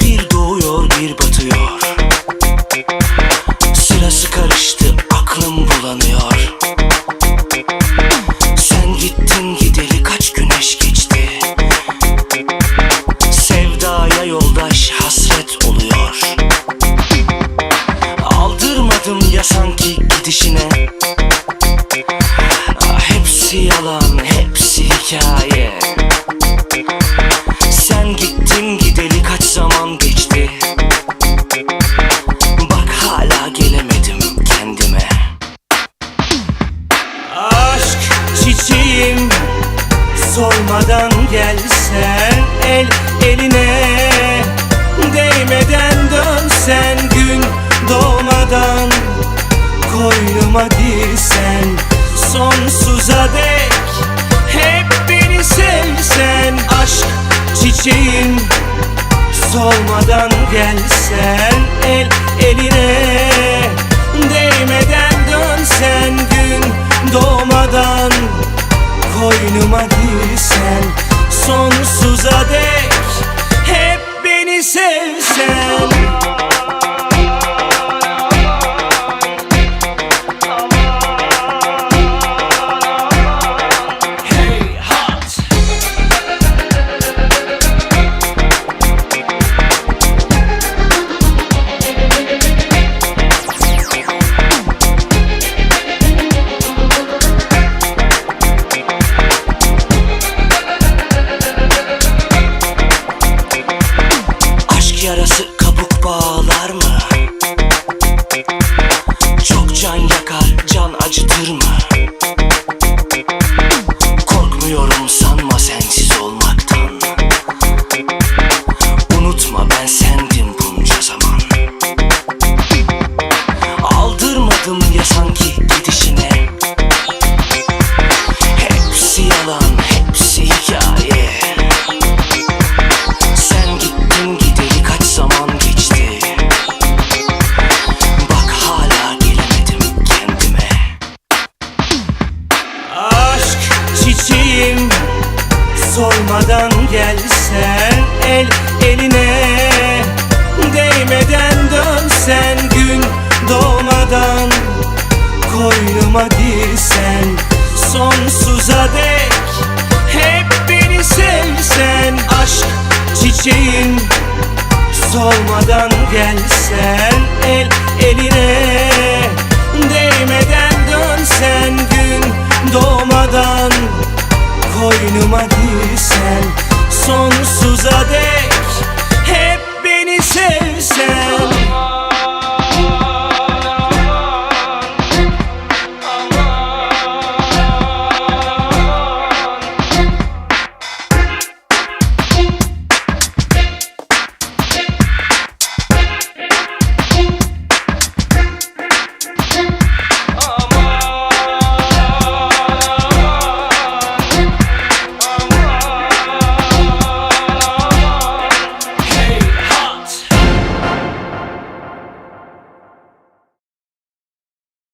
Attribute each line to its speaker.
Speaker 1: Bir doğuyor bir batıyor. Sırası karıştı aklım bulanıyor. Sen gittin gideli kaç güneş geçti. Sevdaya yoldaş hasret oluyor. Aldırmadım ya sanki gidişine. Ah, hepsi yalan hepsi hikaye. Solmadan gelsen el eline. Değmeden dönsen gün doğmadan Koynuma girsen sonsuza dek Hep beni sevsen. Aşk çiçeğim Solmadan gelsen el eline sonsuza dek Hep beni sevsen yarası kabuk bağlar mı? Çok can yakar, can acıtır mı? Korkmuyorum sanma çiçeğim Solmadan gelsen el eline. Değmeden dönsen gün doğmadan. Koynuma girsen sonsuza dek Hep beni sevsen. Aşk çiçeğim Solmadan gelsen Ölmadıysan sonsuza dek Hep beni sevsen.